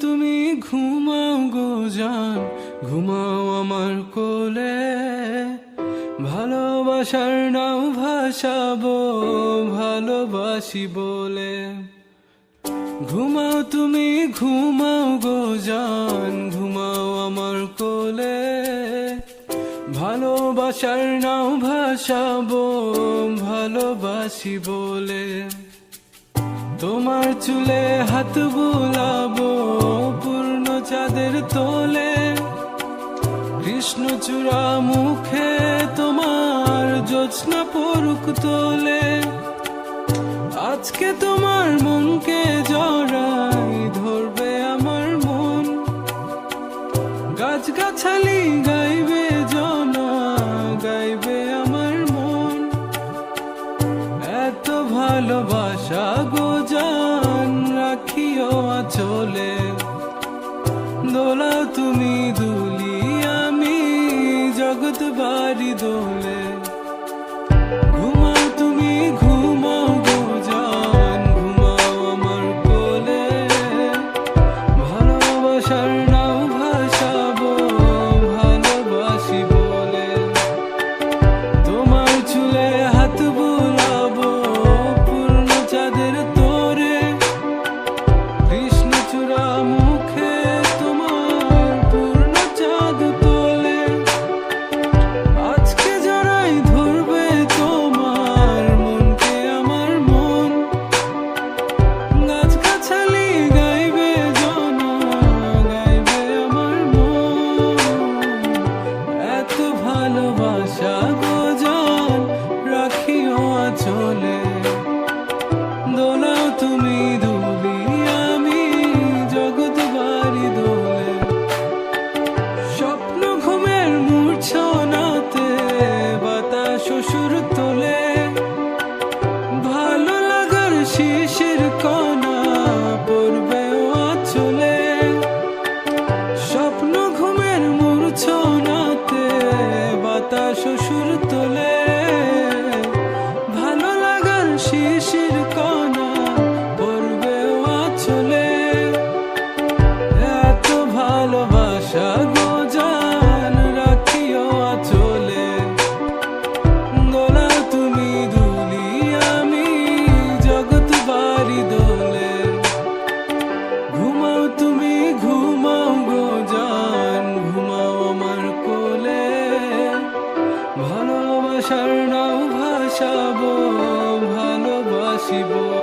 তুমি ঘুমাও গো ঘুমাও আমার কোলে। ভালোবাসার নাও ভাসাবো ভালোবাসি বলে। ঘুমাও তুমি, ঘুমাও গো জান, ঘুমাও আমার কোলে। ভালোবাসার নাও ভাসাবো ভালোবাসি বলে। তোমার চুলে হাত বুলাবো, পূর্ণ চাঁদের তোলে। কৃষ্ণচূড়া মুখে তোমার জোৎস্না পরুক তোলে। আজকে তোমার মনকে ভালোবাসা গোজান রাখিও চলে দোলা তুমি দুলি আমি জগৎ বাড়ি দোলে। পড়বে চলে এত ভালোবাসা রাখিও চলে তুমি আমি ঘুমাও তুমি, ঘুমাও আমার ভালোবাসার নাও ভাসাবো possible.